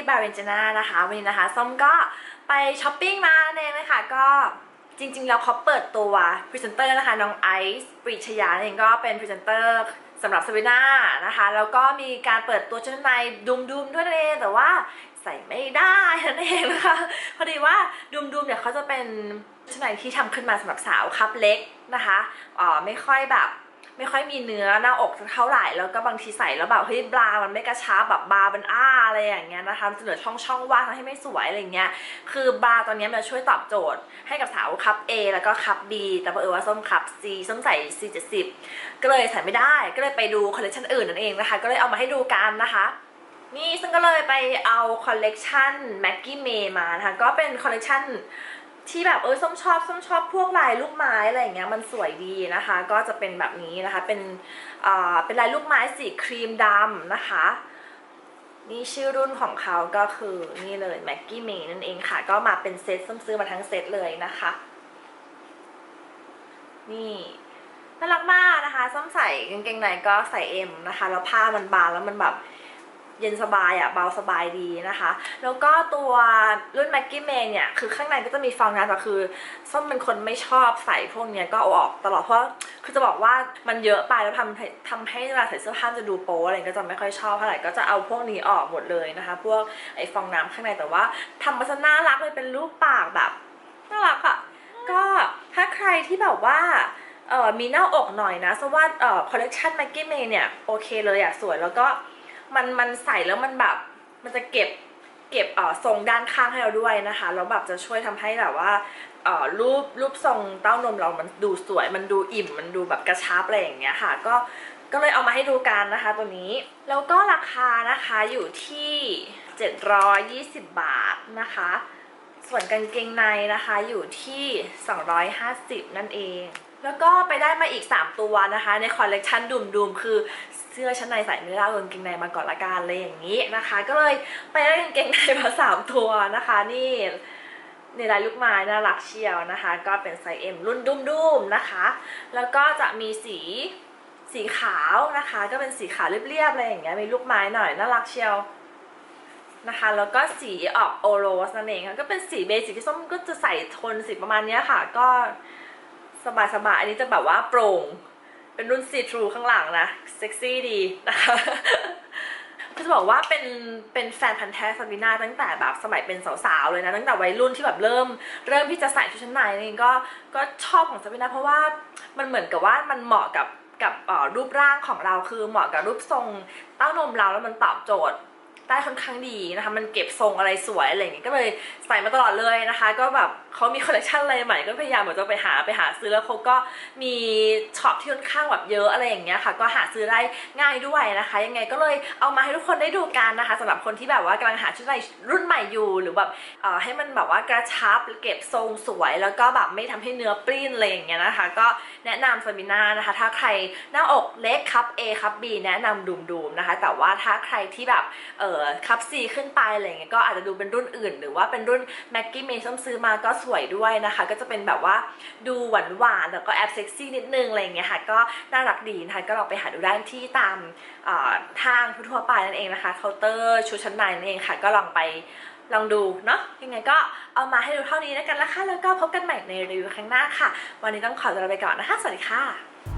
ที่บาเรนเจนานะคะ วันนี้นะคะส้มก็ไปช้อปปิ้งมาเองเลยค่ะก็จริงๆแล้วเขาเปิดตัวพรีเซนเตอร์นะคะน้องไอซ์ปรีชยาเองก็เป็นพรีเซนเตอร์สำหรับสวิน่านะคะแล้วก็มีการเปิดตัวชุดชั้นในดุมๆด้วยนั่นเองแต่ว่าใส่ไม่ได้นั่นเองนะคะพอดีว่าดุมๆเนี่ยเขาจะเป็นชุดชั้นในที่ทำขึ้นมาสำหรับสาวคับเล็กนะคะอ๋อไม่ค่อยแบบ ไม่ค่อยมีเนื้อหน้าอกเท่าไหร่แล้วก็บางทีใส่แล้วแบบเฮ้ยบรามันไม่กระชับแบบบราเป็นอ้าอะไรอย่างเงี้ยนะคะมันจะเหลือช่องช่องว่างทำให้ไม่สวยอะไรเงี้ยคือบราตอนนี้มันช่วยตอบโจทย์ให้กับสาวคัพ A แล้วก็คัพ B แต่เผอิญว่าส้มคัพ C ส้มใส่ C 70ก็เลยใส่ไม่ได้ก็เลยไปดูคอลเลคชันอื่นนั่นเองนะคะ ก็เลยเอามาให้ดูกันนะคะนี่ซึ่งก็เลยไปเอาคอลเลกชันแม็กกี้เมย์มานะคะก็เป็นคอลเลกชัน ที่แบบเออส้มชอบส้มชอบพวกลายลูกไม้อะไรอย่างเงี้ยมันสวยดีนะคะ ก็จะเป็นแบบนี้นะคะเป็นเอ่อเป็นลายลูกไม้สีครีมดำนะคะนี่ชื่อรุ่นของเขาก็คือนี่เลยแม็กกี้เมย์นั่นเองค่ะ ก็มาเป็นเซตส้มซื้อมาทั้งเซตเลยนะคะ นี่น่ารักมากนะคะส้มใส่กางเกงในก็ใส่เอ็มนะคะ แล้วผ้ามันบางแล้วมันแบบ เย็นสบายอะ่ะเบาสบายดีนะคะ แล้วก็ตัวรุ่นแม็กกี้เมย์เนี่ยคือข้างในก็จะมีฟองน้ำแต่คือส้มเป็นคนไม่ชอบใส่พวกเนี้ยก็เอาออกตลอดเพราะคือจะบอกว่ามันเยอะไปแล้วทำให้ทำให้เวลาใส่เสื้อผ้าจะดูโป๊อะไรก็จะไม่ค่อยชอบเท่าไหร่ก็จะเอาพวกนี้ออกหมดเลยนะคะ พวกไอ้ฟองน้ำข้างในแต่ว่าทำมาซะน่ารักเลยเป็นรูปปากแบบน่ารักอะก็ถ้าใครที่แบบว่าเออมีหน้าอกหน่อยนะเพราะว่าเอ่อคอลเลกชัน m a g g i e May เนี่ยโอเคเลยอะสวยแล้วก็ มันมันใส่แล้วมันแบบมันจะเก็บเก็บเอ่อทรงด้านข้างให้เราด้วยนะคะแล้วแบบจะช่วยทำให้แบบว่าเอ่อรูปรูปทรงเต้านมเรามันดูสวย มันดูอิ่ม มันดูแบบกระชับอะไรอย่างเงี้ยค่ะก็ก็เลยเอามาให้ดูกันนะคะตัวนี้ แล้วก็ราคานะคะอยู่ที่ 720 บาทนะคะ ส่วนกางเกงในนะคะอยู่ที่ 250 นั่นเอง แล้วก็ไปได้มาอีก 3 ตัวนะคะ ในคอลเลกชันดุมดุมๆคือ เสื้อชั้นในใส่ไม่ได้เกางเกงในมาก่อนละกันเลยอย่างนี้นะคะ ก็เลยไปได้กางเกงในมา3ตัวนะคะ นี่ในลายลูกไม้น่ารักเชียวนะคะ ก็เป็นไซส์ M รุ่นดุ้มๆนะคะ แล้วก็จะมีสีสีขาวนะคะ ก็เป็นสีขาวเรียบๆอะไรอย่างเงี้ยมีลูกไม้หน่อยน่ารักเชียวนะคะ แล้วก็สีออกโอโรสนั่นเองค่ะก็เป็นสีเบสิกที่ส้มก็จะใส่โทนสีประมาณเนี้ยค่ะ ก็สบายๆอันนี้จะแบบว่าโปร่ง เป็นรุ่นซีทรูข้างหลังนะ เซ็กซี่ดีนะคะก็จะบอกว่าเป็นเป็นแฟนพันธ์แท้ซาบินาตั้งแต่แบบสมัยเป็นสาวๆเลยนะตั้งแต่วัยรุ่นที่แบบเริ่ม เริ่มที่จะใส่ชุดชั้นในนี่ก็ก็ชอบของซาบินาเพราะว่ามันเหมือนกับว่ามันเหมาะกับกับรูปร่างของเราคือเหมาะกับรูปทรงเต้านมเราแล้วมันตอบโจทย์ได้ค่อนข้างดีนะคะมันเก็บทรงอะไรสวยอะไรอย่างงี้ก็เลยใส่มาตลอดเลยนะคะ ก็แบบเขามีคอลเลคชันอะไรใหม่ก็พยายามเหมือนจะไปหาไปหาซื้อแล้วเขาก็มีช็อปที่ค่อนข้างแบบเยอะอะไรอย่างเงี้ยค่ะก็หาซื้อได้ง่ายด้วยนะคะ ยังไงก็เลยเอามาให้ทุกคนได้ดูกันนะคะสำหรับคนที่แบบว่ากำลังหาชุดในรุ่นใหม่อยู่หรือแบบเอ่อให้มันแบบว่ากระชับเก็บทรงสวย แล้วก็แบบไม่ทำให้เนื้อปริ้นอะไรอย่างเงี้ยนะคะ ก็แนะนำซาบิน่านะคะ ถ้าใครหน้าอกเล็กครับ A ครับ B แนะนำดูมๆนะคะ แต่ว่าถ้าใครที่แบบเออคัพ C ขึ้นไปอะไรเงี้ยก็อาจจะดูเป็นรุ่นอื่น หรือว่าเป็นรุ่นแม็กกี้เมย์ส้มซื้อมาก็สวยด้วยนะคะ ก็จะเป็นแบบว่าดูหวานๆแล้วก็แอบเซ็กซี่นิดนึงอะไรเงี้ยค่ะก็น่ารักดีนะคะก็ลองไปหาดูได้ที่ตามทางทั่วๆไปนั่นเองนะคะเคาน์เตอร์ชุดชั้นในนั่นเองค่ะ ก็ลองไปลองดูเนาะยังไงก็เอามาให้ดูเท่านี้แล้วกันละค่ะแล้วก็พบกันใหม่ในรีวิวครั้งหน้าค่ะ วันนี้ต้องขอตัวลาไปก่อนนะคะ สวัสดีค่ะ